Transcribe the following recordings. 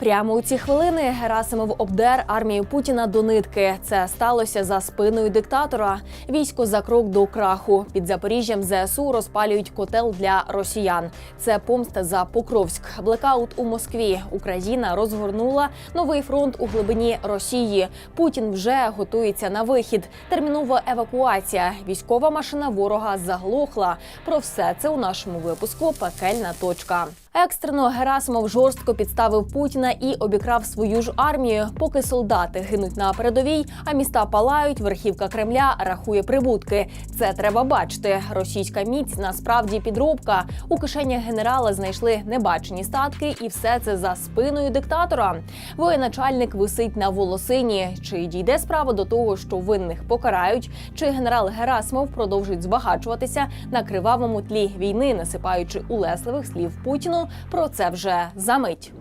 Прямо у ці хвилини Герасимов обдер армію Путіна до нитки. Це сталося за спиною диктатора. Військо за крок до краху. Під Запоріжжям ЗСУ розпалюють котел для росіян. Це помста за Покровськ. Блекаут у Москві. Україна розгорнула новий фронт у глибині Росії. Путін вже готується на вихід. Термінова евакуація. Військова машина ворога заглохла. Про все це у нашому випуску Пекельна точка. Екстрено Герасимов жорстко підставив Путіна і обікрав свою ж армію. Поки солдати гинуть на передовій, а міста палають. Верхівка Кремля рахує прибутки. Це треба бачити. Російська міць насправді підробка. У кишенях генерала знайшли небачені статки, і все це за спиною диктатора. Воєначальник висить на волосині. Чи дійде справа до того, що винних покарають? Чи генерал Герасимов продовжить збагачуватися на кривавому тлі війни, насипаючи улесливих слів Путіну? Про це вже за мить.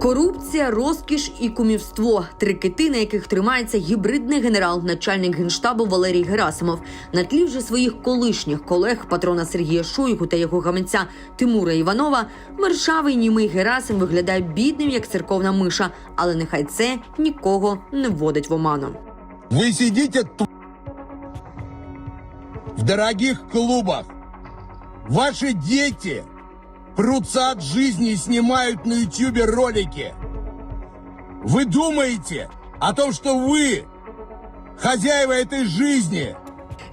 Корупція, розкіш і кумівство три кити, на яких тримається гібридний генерал, начальник генштабу Валерій Герасимов. На тлі вже своїх колишніх колег патрона Сергія Шойгу та його гаманця Тимура Іванова. Мершавий німий Герасим виглядає бідним як церковна миша, але нехай це нікого не вводить в оману. Вы сидите тут в дорогих клубах. Ваши дети прутся от жизни и снимают на ютюбе ролики. Вы думаете о том, что вы хозяева этой жизни?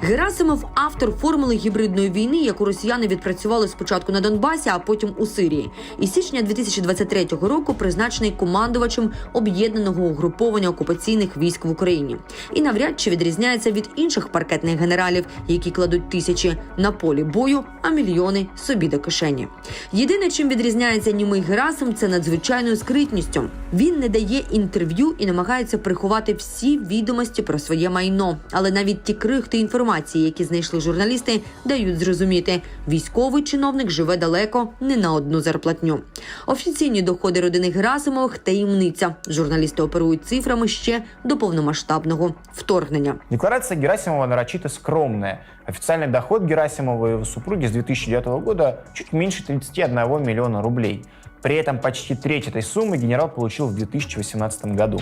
Герасимов автор формули гібридної війни, яку росіяни відпрацювали спочатку на Донбасі, а потім у Сирії. І січня 2023 року призначений командувачем об'єднаного угруповання окупаційних військ в Україні. І навряд чи відрізняється від інших паркетних генералів, які кладуть тисячі на полі бою, а мільйони собі до кишені. Єдине, чим відрізняється німий Герасим, це надзвичайною скритністю. Він не дає інтерв'ю і намагається приховати всі відомості про своє майно. Але навіть ті крихти інформації, які знайшли журналісти, дають зрозуміти, військовий чиновник живе далеко не на одну зарплатню. Офіційні доходи родини Герасимових таємниця. Журналісти оперують цифрами ще до повномасштабного вторгнення. Декларация Герасимова нарочито скромная. Официальный доход Герасимова и его супруги с 2009 года чуть меньше 31 миллиона рублей. При этом почти треть этой суммы генерал получил в 2018 году.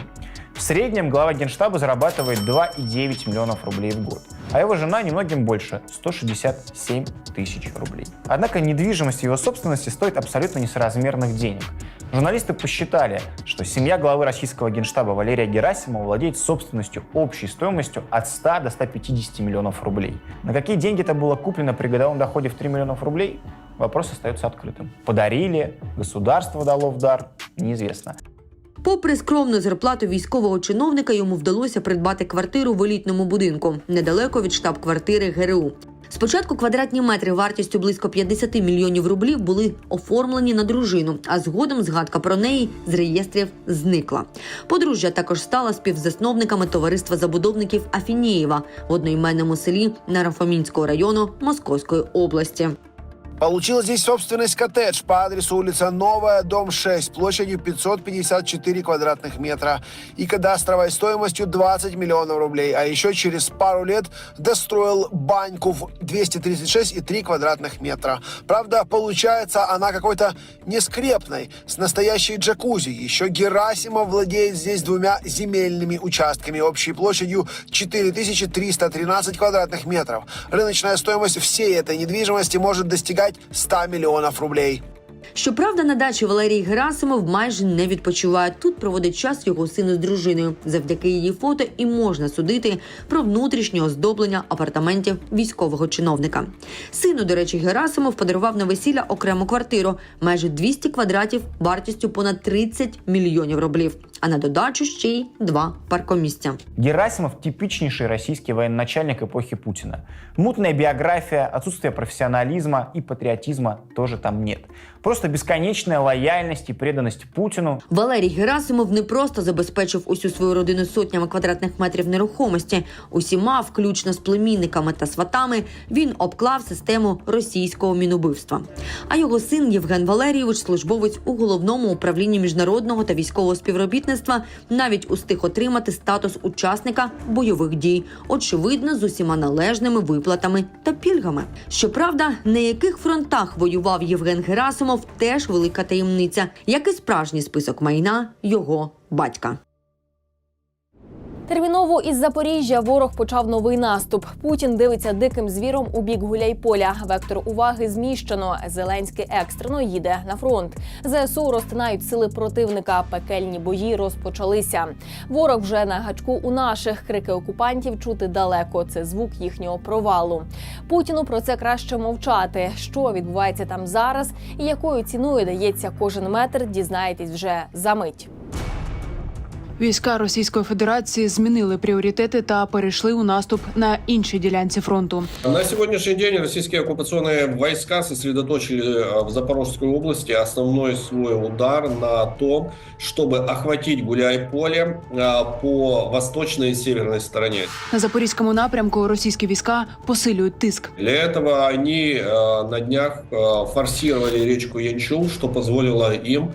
В среднем глава генштаба зарабатывает 2,9 миллионов рублей в год, а его жена немногим больше – 167 тысяч рублей. Однако недвижимость его собственности стоит абсолютно несоразмерных денег. Журналисты посчитали, что семья главы российского генштаба Валерия Герасимова владеет собственностью общей стоимостью от 100 до 150 миллионов рублей. На какие деньги это было куплено при годовом доходе в 3 миллионов рублей? Вопрос остается открытым. Подарили, государство дало в дар, неизвестно. Попри скромну зарплату військового чиновника, йому вдалося придбати квартиру в елітному будинку недалеко від штаб-квартири ГРУ. Спочатку квадратні метри вартістю близько 50 мільйонів рублів були оформлені на дружину, а згодом згадка про неї з реєстрів зникла. Подружжя також стала співзасновниками товариства забудовників Афінєєва в одноіменному селі Нарафамінського району Московської області. Получил здесь собственность коттедж по адресу улица Новая, дом 6, площадью 554 квадратных метра и кадастровой стоимостью 20 миллионов рублей. А еще через пару лет достроил баньку в 236,3 квадратных метра. Правда, получается она какой-то нескрепной, с настоящей джакузи. Еще Герасимов владеет здесь двумя земельными участками общей площадью 4313 квадратных метров. Рыночная стоимость всей этой недвижимости может достигать 100 миллионов рублей. Щоправда, на дачі Валерій Герасимов майже не відпочиває. Тут проводить час його сину з дружиною. Завдяки її фото і можна судити про внутрішнє оздоблення апартаментів військового чиновника. Сину, до речі, Герасимов подарував на весілля окрему квартиру майже 200 квадратів вартістю понад 30 мільйонів рублів. А на додачу ще й два паркомісця. Герасимов – типичнейший российский военачальник эпохи Путина. Мутная биография, отсутствие профессионализма и патриотизма тоже там нет. Просто бесконечная лояльность и преданность Путину. Валерій Герасимов не просто забезпечив усю свою родину сотнями квадратних метрів нерухомості. Усіма, включно з племінниками та сватами, він обклав систему російського мінубивства. А його син Євген Валерійович, службовець у головному управлінні міжнародного та військового співробітництва, навіть устиг отримати статус учасника бойових дій, очевидно, з усіма належними виплатами та пільгами. Щоправда, на яких фронтах воював Євген Герасимов теж велика таємниця, як і справжній список майна його батька. Терміново із Запоріжжя ворог почав новий наступ. Путін дивиться диким звіром у бік Гуляйполя. Вектор уваги зміщено. Зеленський екстрено їде на фронт. ЗСУ розтинають сили противника. Пекельні бої розпочалися. Ворог вже на гачку у наших крики окупантів чути далеко. Це звук їхнього провалу. Путіну про це краще мовчати. Що відбувається там зараз і якою ціною дається кожен метр, дізнаєтесь вже за мить. Війська Російської Федерації змінили пріоритети та перейшли у наступ на іншій ділянці фронту. На сегодняшний день российские оккупационные войска сосредоточили э, в Запорожской области основной свой удар на том, чтобы охватить Гуляй-Поле э, по восточной и северной стороне. На запорізькому напрямку російські війська посилюють тиск. Для этого они э, на днях э, форсировали речку Янчул, что позволило им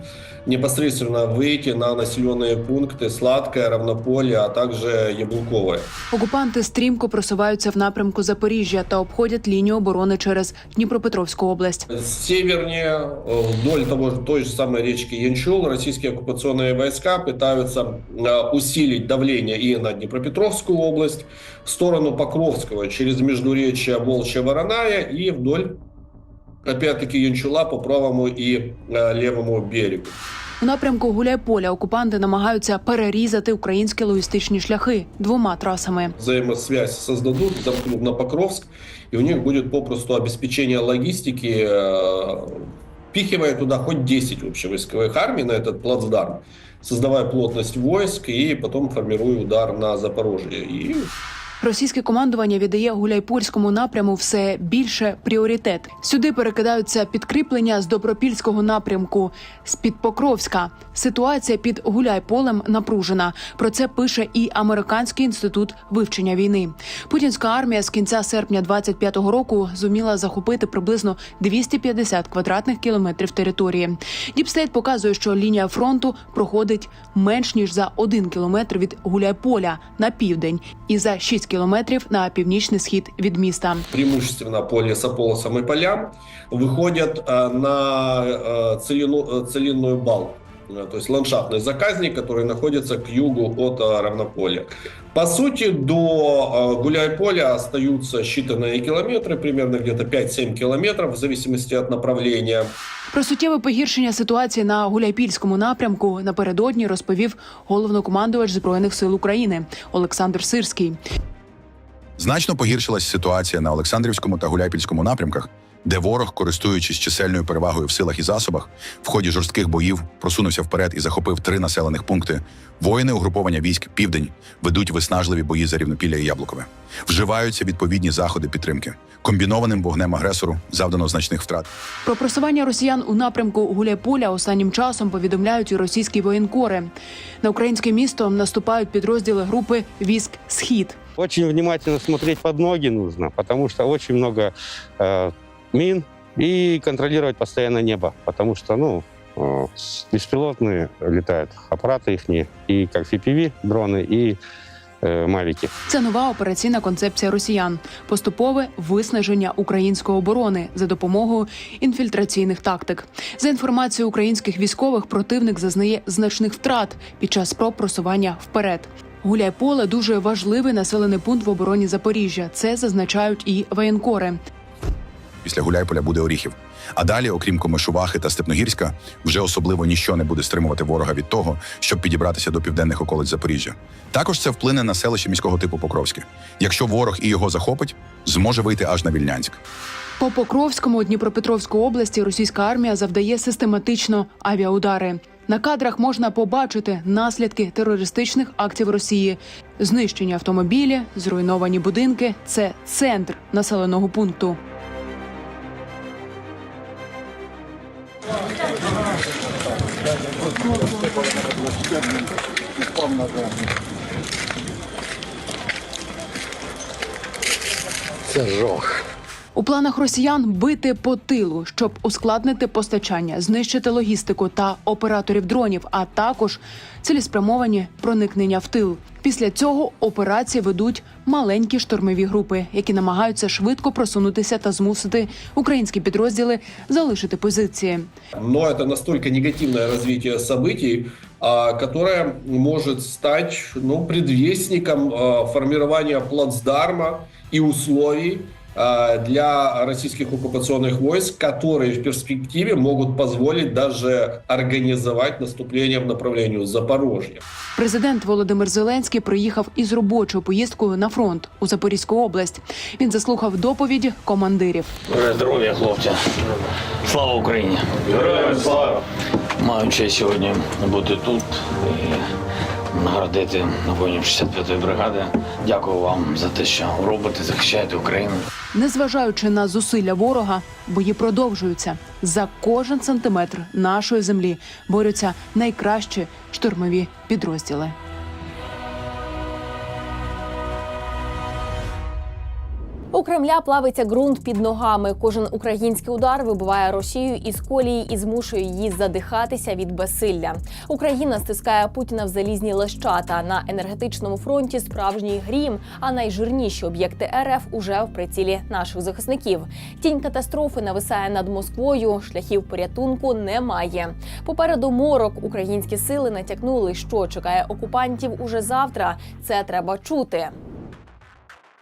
непосредственно выйти на населенные пункты Сладкое, Равнополе, а также Яблуковое. Окупанти стрімко просуваються в напрямку Запоріжжя та обходять лінію оборони через Дніпропетровську область. Севернее, э, вдоль того, же- той же самой речки Янчул, российские оккупационные войска пытаются э, усилить давление и на Днепропетровскую область, в сторону Покровского, через междуречье Волчья-Вороная и вдоль, опять-таки, Янчула по правому и э, левому берегу. У напрямку Гуляйполя окупанти намагаються перерізати українські логістичні шляхи двома трасами. Взаимосвязь создадут, замкнут на Покровск, и у них будет попросту обеспечение логистики, э, впихивая туда хоть 10 общевойсковых армий на этот плацдарм, создавая плотность войск и потом формируя удар на Запорожье. И Російське командування віддає гуляйпольському напряму все більше пріоритет. Сюди перекидаються підкріплення з добропільського напрямку з під Покровська. Ситуація під Гуляйполем напружена. Про це пише і Американський інститут вивчення війни. Путінська армія з кінця серпня 25-го року зуміла захопити приблизно 250 квадратних кілометрів території. Діпстейт показує, що лінія фронту проходить менш ніж за один кілометр від Гуляйполя на південь і за 6 кілометрів на північний схід від міста. преимущественно по лесополосам и полям выходят э, на э, целину- э, целинную балку. Э, То есть ландшафтный заказник, который находится к югу от э, Равнополя. По сути, до э, Гуляй-Поля остаются считанные километры, примерно где-то 5-7 километров, в зависимости от направления. Про суттєве погіршення ситуації на Гуляйпільському напрямку напередодні розповів головнокомандувач збройних сил України Олександр Сирський. Значно погіршилась ситуація на Олександрівському та Гуляйпільському напрямках, де ворог, користуючись чисельною перевагою в силах і засобах, в ході жорстких боїв просунувся вперед і захопив три населених пункти. Воїни угруповання військ Південь ведуть виснажливі бої за рівнопілля і Яблукове. Вживаються відповідні заходи підтримки. Комбінованим вогнем агресору завдано значних втрат. Про просування росіян у напрямку Гуляйполя останнім часом повідомляють і російські воєнкори. На українське місто наступають підрозділи групи військ Схід. Очень внимательно смотреть под ноги нужно, потому что очень много э, мин и контролировать постоянно небо, потому что, ну, э, беспилотные летают аппараты их, и как FPV дроны, и э, мавики. Це нова операційна концепція росіян, поступове виснаження української оборони за допомогою інфільтраційних тактик. За інформацією українських військових, противник зазнає значних втрат під час спроб просування вперед. Гуляйполе дуже важливий населений пункт в обороні Запоріжжя. Це зазначають і воєнкори. Після Гуляйполя буде Оріхів. А далі, окрім Комишувахи та Степногірська, вже особливо ніщо не буде стримувати ворога від того, щоб підібратися до південних околиць Запоріжжя. Також це вплине на селище міського типу Покровське. Якщо ворог і його захопить, зможе вийти аж на Вільнянськ. По Покровському Дніпропетровської області російська армія завдає систематично авіаудари. На кадрах можна побачити наслідки терористичних актів Росії, знищені автомобілі, зруйновані будинки. Це центр населеного пункту. У планах росіян бити по тилу, щоб ускладнити постачання, знищити логістику та операторів дронів, а також цілеспрямовані проникнення в тил. Після цього операції ведуть маленькі штурмові групи, які намагаються швидко просунутися та змусити українські підрозділи залишити позиції. Но это настолько негативное развитие событий, которое может стать ну, предвестником а, формирования плацдарма и условий для российских оккупационных войск, которые в перспективе могут позволить даже организовать наступление в направлении Запорожья. Президент Володимир Зеленський приїхав із робочою поїздкою на фронт у Запорізьку область. Він заслухав доповіді командирів. Здоров'я, хлопці. Слава Україні! Героям слава! Маю честь сьогодні бути тут і наградити воїнів 65-ї бригади. Дякую вам за те, що робите, захищаєте Україну. Незважаючи на зусилля ворога, бої продовжуються. За кожен сантиметр нашої землі борються найкращі штурмові підрозділи. У Кремля плавиться ґрунт під ногами. Кожен український удар вибиває Росію із колії і змушує її задихатися від безсилля. Україна стискає Путіна в залізні лещата. На енергетичному фронті справжній грім, а найжирніші об'єкти РФ уже в прицілі наших захисників. Тінь катастрофи нависає над Москвою. Шляхів порятунку немає. Попереду морок українські сили натякнули, що чекає окупантів уже завтра. Це треба чути.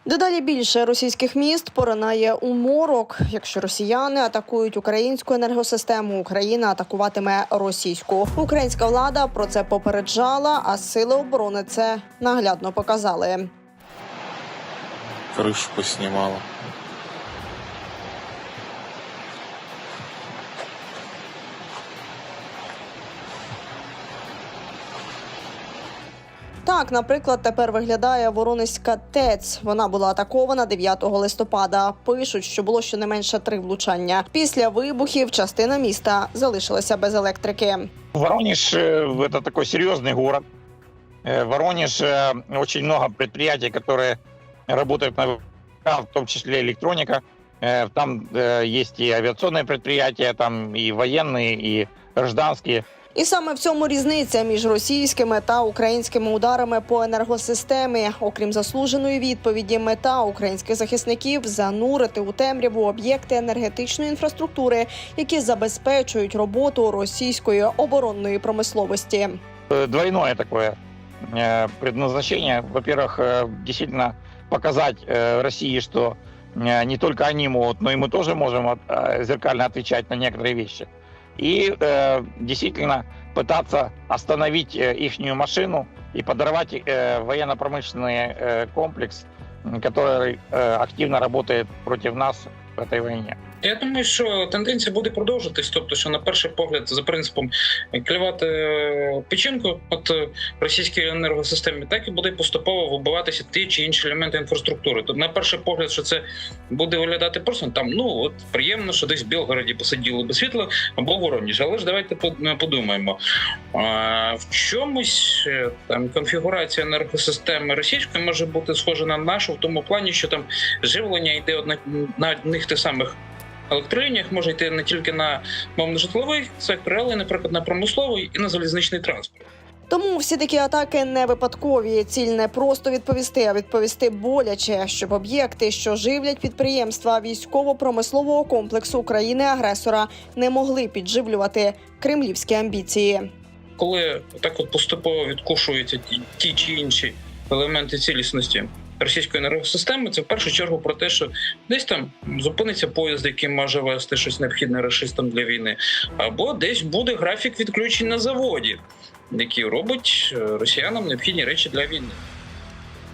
Дедалі більше російських міст поринає у морок. Якщо росіяни атакують українську енергосистему, Україна атакуватиме російську. Українська влада про це попереджала, а сили оборони це наглядно показали. крышу поснимала. Так, наприклад, тепер виглядає Воронезька ТЕЦ. Вона була атакована 9 листопада. Пишуть, що було щонайменше три влучання. Після вибухів частина міста залишилася без електрики. Воронеж э, это такой серьезный город. Э, Воронеж э, очень много предприятий, которые работают на в том числе электроника. Э, Там э, есть и авиационные предприятия, там и военные, и гражданские. І саме в цьому різниця між російськими та українськими ударами по енергосистемі. Окрім заслуженої відповіді, мета українських захисників занурити у темряву об'єкти енергетичної інфраструктури, які забезпечують роботу російської оборонної промисловості. Э, Двойное такое э, предназначение. Во-первых, э, действительно показать э, России, что э, не только они могут, но и мы тоже можем от- э, зеркально отвечать на некоторые вещи. И э, действительно пытаться остановить их машину и подорвать э, военно-промышленный э, комплекс, м, который э, активно работает против нас в этой войне. Я думаю, що тенденція буде продовжитись. Тобто, що на перший погляд, за принципом клювати е, печінку от е, російській енергосистемі, так і буде поступово вибиватися ті чи інші елементи інфраструктури. Тобто, на перший погляд, що це буде виглядати просто там. Ну от приємно, що десь в Білгороді посиділи без світла або в Але ж давайте подумаємо. В чомусь е, там конфігурація енергосистеми російської може бути схожа на нашу в тому плані, що там живлення йде одна на одних тих самих електролініях, може йти не тільки на мовно житловий сектор, але, й, наприклад, на промисловий і на залізничний транспорт. Тому всі такі атаки не випадкові. Ціль не просто відповісти, а відповісти боляче, щоб об'єкти, що живлять підприємства військово-промислового комплексу країни-агресора, не могли підживлювати кремлівські амбіції. Коли так от поступово відкушуються ті чи інші елементи цілісності російської енергосистеми, це в першу чергу про те, що десь там зупиниться поїзд, який може вести щось необхідне расистам для війни, або десь буде графік відключень на заводі, який робить е, росіянам необхідні речі для війни.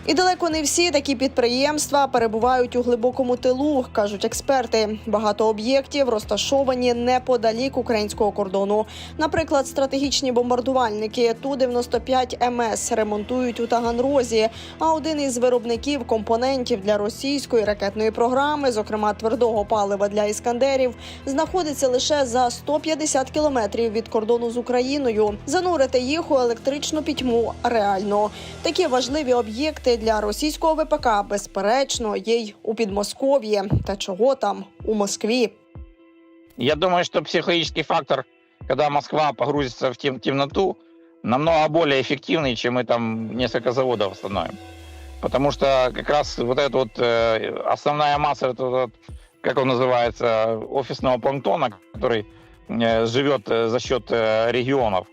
І далеко не всі такі підприємства перебувають у глибокому тилу, кажуть експерти. Багато об'єктів розташовані неподалік українського кордону. Наприклад, стратегічні бомбардувальники Ту-95 МС ремонтують у Таганрозі. А один із виробників компонентів для російської ракетної програми, зокрема твердого палива для іскандерів, знаходиться лише за 150 кілометрів від кордону з Україною. Занурити їх у електричну пітьму реально. Такі важливі об'єкти об'єкти для російського ВПК безперечно є й у Підмосков'ї. Та чого там у Москві? Я думаю, что психологический фактор, когда Москва погрузится в тем, темноту, намного более эффективный, чем мы там несколько заводов остановим. Потому что как раз вот эта вот э, основная масса, это вот, как он называется, офисного планктона, который э, живет э, за счет э, регионов,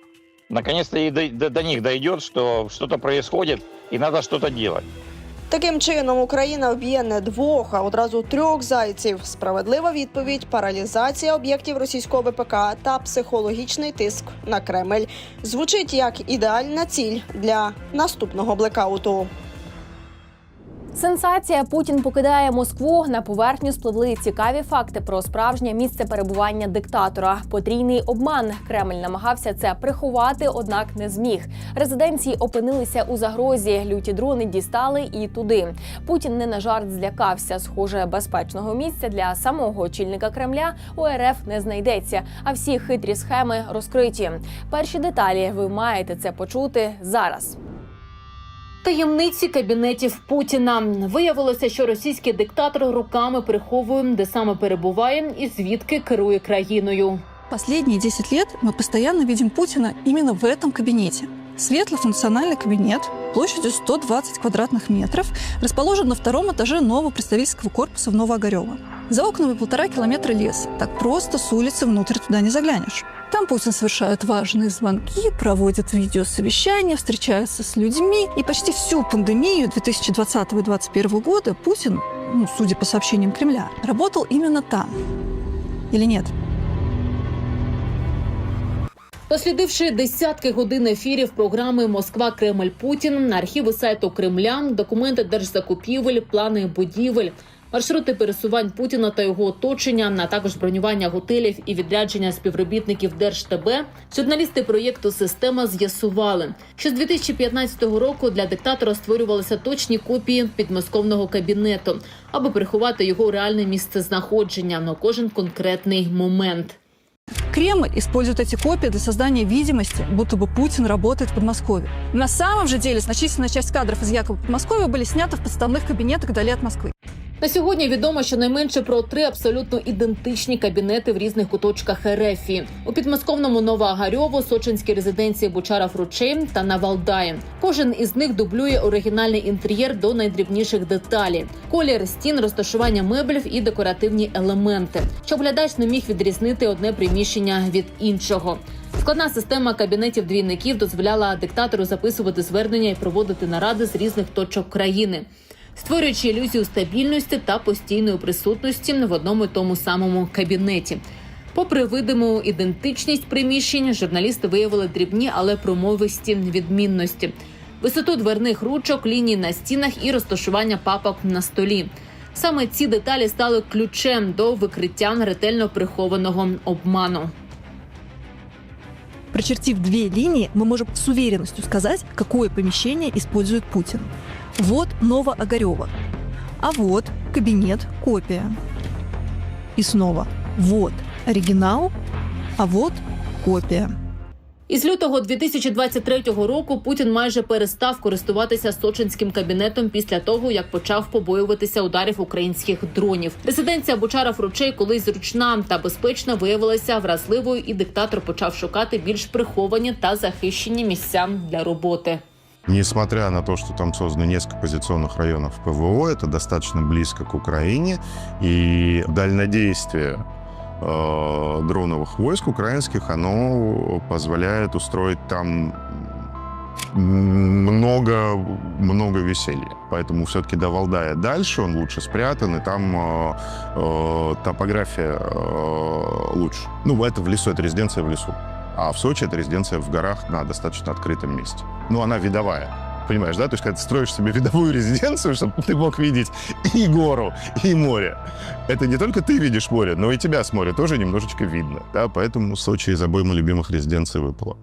наконец-то и до, до- до них дойдет, что что-то происходит и надо что-то делать. Таким чином Україна вб'є не двох, а одразу трьох зайців. Справедлива відповідь: паралізація об'єктів російського ВПК та психологічний тиск на Кремль звучить як ідеальна ціль для наступного блекауту. Сенсація Путін покидає Москву. На поверхню спливли цікаві факти про справжнє місце перебування диктатора. Потрійний обман. Кремль намагався це приховати, однак не зміг. Резиденції опинилися у загрозі. Люті дрони дістали і туди. Путін не на жарт злякався. Схоже, безпечного місця для самого очільника Кремля у РФ не знайдеться. А всі хитрі схеми розкриті. Перші деталі ви маєте це почути зараз. Таємниці кабінетів Путіна виявилося, що російський диктатор руками приховує, де саме перебуває і звідки керує країною. Последние 10 лет мы постоянно видим Путина именно в этом кабинете. Светло-функциональный кабинет площадью 120 квадратных метров расположен на втором этаже нового представительского корпуса в Новоогарево. За окнами полтора километра леса. Так просто с улицы внутрь туда не заглянешь. Там Путин совершает важные звонки, проводит видеосовещания, встречается с людьми. И почти всю пандемию 2020 и 2021 года Путин, ну, судя по сообщениям Кремля, работал именно там. Или нет? Дослідивши десятки годин ефірів програми Москва Кремль Путін, архіви сайту Кремля, документи держзакупівель, плани будівель, маршрути пересувань Путіна та його оточення, а також бронювання готелів і відрядження співробітників Держтб, журналісти проєкту Система з'ясували, що з 2015 року для диктатора створювалися точні копії підмосковного кабінету, аби приховати його реальне місце знаходження на кожен конкретний момент. Кремль использует эти копии для создания видимости, будто бы Путин работает в Подмосковье. На самом же деле значительная часть кадров из якобы Подмосковья были сняты в подставных кабинетах вдали от Москвы. На сьогодні відомо щонайменше про три абсолютно ідентичні кабінети в різних куточках РФ. у підмосковному Новоагарьово, Сочинській резиденції Бучара Фручей та на Валдаї. Кожен із них дублює оригінальний інтер'єр до найдрібніших деталей: колір стін, розташування меблів і декоративні елементи, щоб глядач не міг відрізнити одне приміщення від іншого. Складна система кабінетів двійників дозволяла диктатору записувати звернення і проводити наради з різних точок країни створюючи ілюзію стабільності та постійної присутності в одному і тому самому кабінеті. Попри видиму ідентичність приміщень, журналісти виявили дрібні, але промовисті відмінності: висоту дверних ручок, лінії на стінах і розташування папок на столі. Саме ці деталі стали ключем до викриття ретельно прихованого обману. Прочертив две линии, мы можем с уверенностью сказать, какое помещение использует Путин. Вот Новоогарево. А вот кабинет копия. И снова вот оригинал, а вот копия. Із лютого 2023 року Путін майже перестав користуватися сочинським кабінетом після того, як почав побоюватися ударів українських дронів. Резиденція Бучара Фручей, колись зручна та безпечна, виявилася вразливою, і диктатор почав шукати більш приховані та захищені місця для роботи. Несмотря на то, что там создано несколько позиционных районов ПВО, это достаточно близко к Украине, и дальнодействие э, дроновых войск украинских, оно позволяет устроить там много, много веселья. Поэтому все-таки до Валдая дальше, он лучше спрятан, и там э, э, топография э, лучше. Ну, это в лесу, это резиденция в лесу. А в Сочи это резиденция в горах на достаточно открытом месте. Ну, она видовая. Понимаешь, да? То есть, когда ты строишь себе видовую резиденцию, чтобы ты мог видеть и гору, и море. Это не только ты видишь море, но и тебя с моря тоже немножечко видно. Да? Поэтому Сочи из обоймы любимых резиденций выпало.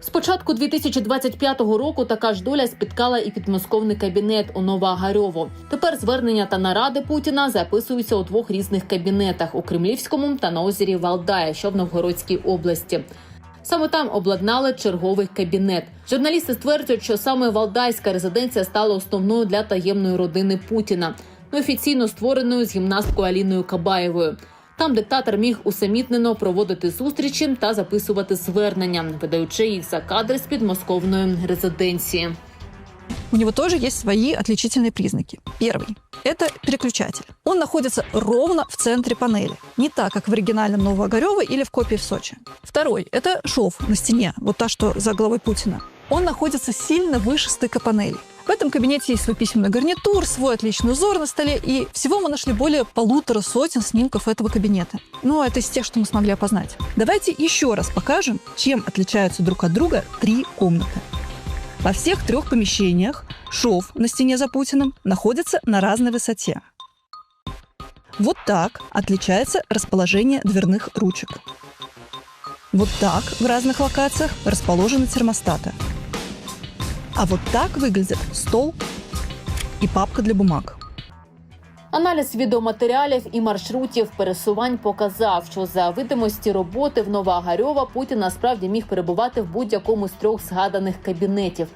З початку 2025 року така ж доля спіткала і підмосковний кабінет у Новоагарьово. Тепер звернення та наради Путіна записуються у двох різних кабінетах у Кремлівському та на озері Валдая, що в Новгородській області. Саме там обладнали черговий кабінет. Журналісти стверджують, що саме Валдайська резиденція стала основною для таємної родини Путіна, офіційно створеною з гімнасткою Аліною Кабаєвою. Там диктатор міг усамітнено проводити зустрічі та записувати звернення, видаючи їх за кадри з підмосковної резиденції. У него тоже есть свои отличительные признаки. Первый – это переключатель. Он находится ровно в центре панели. Не так, как в оригинальном Новоогарева или в копии в Сочи. Второй – это шов на стене, вот та, что за головой Путина. Он находится сильно выше стыка панелей. В этом кабинете есть свой письменный гарнитур, свой отличный узор на столе, и всего мы нашли более полутора сотен снимков этого кабинета. Ну, это из тех, что мы смогли опознать. Давайте еще раз покажем, чем отличаются друг от друга три комнаты. Во всех трех помещениях шов на стене за Путиным находится на разной высоте. Вот так отличается расположение дверных ручек. Вот так в разных локациях расположены термостаты. А вот так выглядит стол и папка для бумаг. Аналіз відеоматеріалів і маршрутів пересувань показав, що за видимості роботи в Новоагарьова Путін насправді міг перебувати в будь-якому з трьох згаданих кабінетів.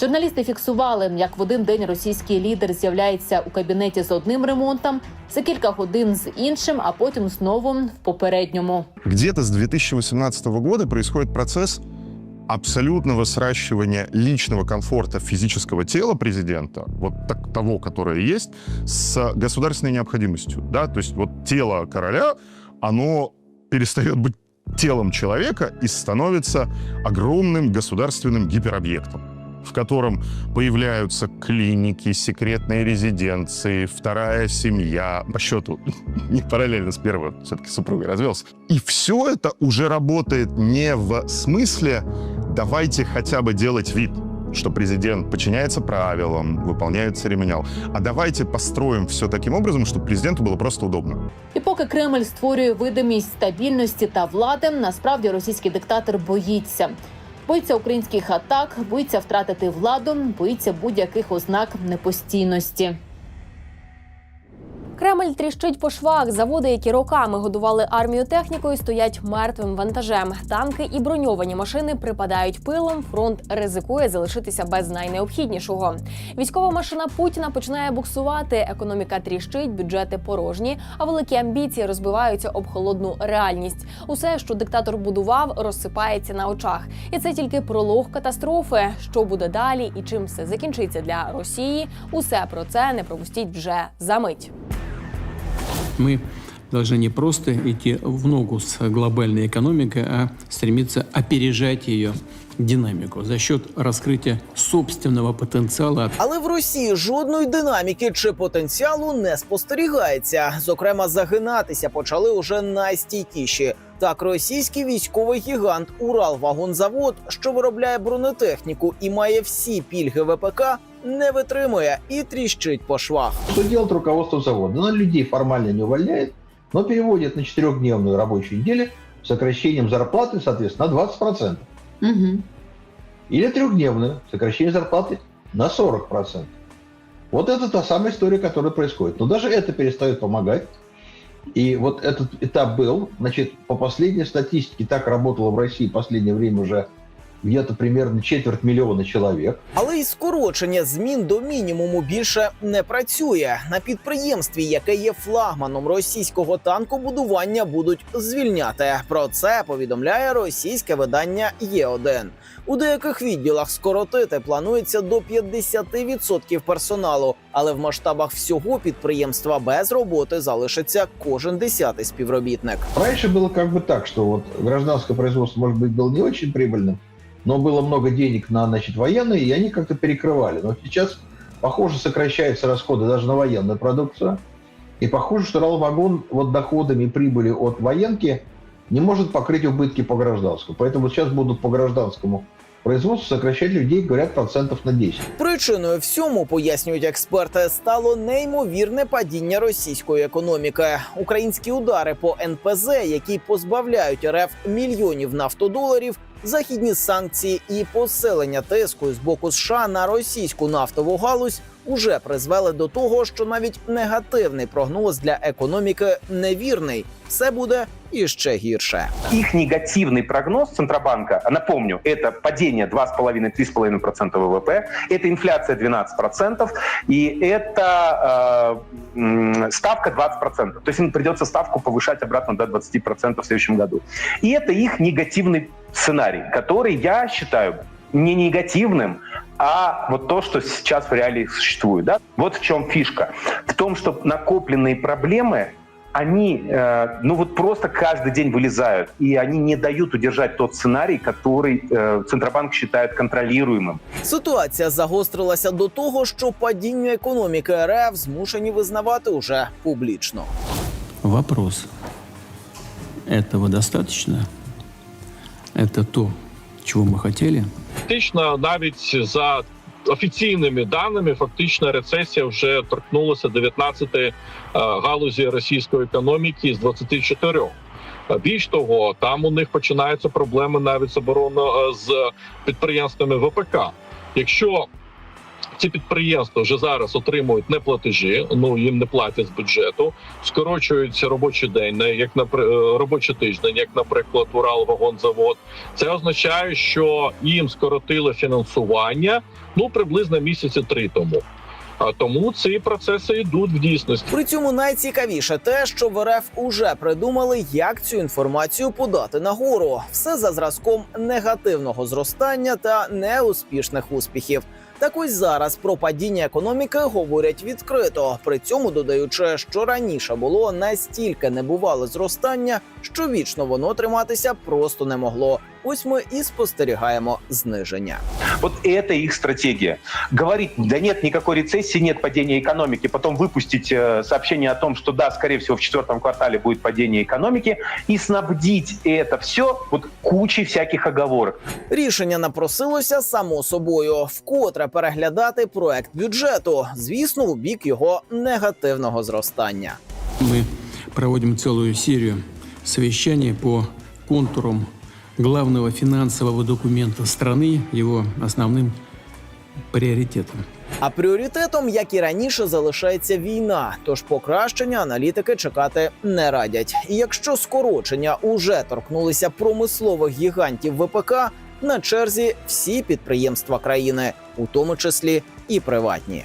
Журналісти фіксували, як в один день російський лідер з'являється у кабінеті з одним ремонтом, за кілька годин з іншим, а потім знову в попередньому. Где-то с 2018 года происходит процесс абсолютного сращивания личного комфорта физического тела президента, вот так, того, которое есть, с государственной необходимостью. Да? То есть вот тело короля, оно перестает быть телом человека и становится огромным государственным гиперобъектом в котором появляются клиники, секретные резиденции, вторая семья, по счету не параллельно с первой, все-таки супругой развелся. И все это уже работает не в смысле «давайте хотя бы делать вид», что президент подчиняется правилам, выполняет церемониал. А давайте построим все таким образом, чтобы президенту было просто удобно. І поки Кремль створює видимість стабільності та влади, насправді російський диктатор боїться. Боїться українських атак, боїться втратити владу, боїться будь-яких ознак непостійності. Кремль тріщить по швах. Заводи, які роками годували армію технікою, стоять мертвим вантажем. Танки і броньовані машини припадають пилом. Фронт ризикує залишитися без найнеобхіднішого. Військова машина Путіна починає буксувати. Економіка тріщить, бюджети порожні, а великі амбіції розбиваються об холодну реальність. Усе, що диктатор будував, розсипається на очах. І це тільки пролог катастрофи. Що буде далі і чим все закінчиться для Росії? Усе про це не пропустіть вже за мить Мы должны не просто идти в ногу с глобальной экономикой, а стремиться опережать ее динамику за счет раскрытия собственного потенциала. Але в Росії жодної динаміки чи потенціалу не спостерігається. Зокрема, загинатися почали уже найстійкіші. Так, російський військовий гігант Уралвагонзавод, що виробляє бронетехніку і має всі пільги ВПК, не витримує і тріщить по швах. Что делает руководство завода? Оно людей формально не увольняет, но переводит на четырехдневную рабочую неделю с сокращением зарплаты, соответственно, на 20%. Или трехдневную, сокращение зарплаты на 40%. Вот это та самая история, которая происходит. Но даже это перестает помогать. И вот этот этап был, значит, по последней статистике, так работало в России в последнее время уже где-то примерно четверть миллиона человек. Але й скорочення змін до мінімуму більше не працює. На підприємстві, яке є флагманом російського танкобудування, будуть звільняти. Про це повідомляє російське видання Є1. У деяких відділах скоротити планується до 50% персоналу, але в масштабах всього підприємства без роботи залишиться кожен десятий співробітник. Раньше было как бы так, что вот гражданское производство, может быть, было не очень прибыльным, но было много денег на значит, военные, и они как-то перекрывали. Но сейчас, похоже, сокращаются расходы даже на военную продукцию. И похоже, что Ралвагон вот доходами и прибыли от военки не может покрыть убытки по гражданскому. Поэтому вот сейчас будут по гражданскому производству сокращать людей, говорят, процентов на 10. Причиною всьому пояснюють експерти, стало неймовірне падіння російської економіки. Українські удари по НПЗ, які позбавляють РФ мільйонів нафтодоларів, західні санкції і поселення тиску з боку США на російську нафтову галузь уже призвели до того, що навіть негативний прогноз для економіки невірний. Все буде іще гірше. Их негативный прогноз Центробанка, напомню, это падение 2,5-3,5% ВВП, это инфляция 12%, и это э, м, ставка 20%. То есть им придется ставку повышать обратно до 20% в следующем году. И это их негативный сценарий, который я считаю не негативным, а вот то, что сейчас в реалиях существует. Да? Вот в чем фишка. В том, что накопленные проблемы они, э, ну вот просто каждый день вылезают, и они не дают удержать тот сценарий, который э, Центробанк считает контролируемым. Ситуація загострилася до того, що падінню економіки РФ змушені визнавати уже публічно. Вопрос. Этого достаточно? Это то, чего мы хотели? Фактично, навіть за офіційними даними, фактично рецесія вже торкнулася 19 е, галузі російської економіки з 24. Е, Більш того, там у них починаються проблеми навіть з оборонно з підприємствами ВПК. Якщо ці підприємства вже зараз отримують неплатежі, ну їм не платять з бюджету, скорочується робочий день, як напри- е, робочий тиждень, як, наприклад, Уралвагонзавод. Це означає, що їм скоротили фінансування ну приблизно місяці три тому. А тому ці процеси йдуть в дійсності. При цьому найцікавіше те, що в РФ уже придумали, як цю інформацію подати нагору. Все за зразком негативного зростання та неуспішних успіхів. Так ось зараз про падіння економіки говорять відкрито, при цьому додаючи, що раніше було настільки небувале зростання, що вічно воно триматися просто не могло Ось ми і спостерігаємо зниження. Вот это их стратегия. Говорить, да нет никакой рецессии, нет падения экономики, потом выпустить э, сообщение о том, что да, скорее всего, в четвертом квартале будет падение экономики, и снабдить это все вот кучей всяких оговорок. Рішення напросилося само собою вкотре переглядати проект бюджету, звісно, у бік його негативного зростання. Мы проводим целую серию совещаний по контурам главного финансового документа страны, его основным приоритетом. А пріоритетом, як і раніше, залишається війна. Тож покращення аналітики чекати не радять. І якщо скорочення уже торкнулися промислових гігантів ВПК, на черзі всі підприємства країни, у тому числі і приватні.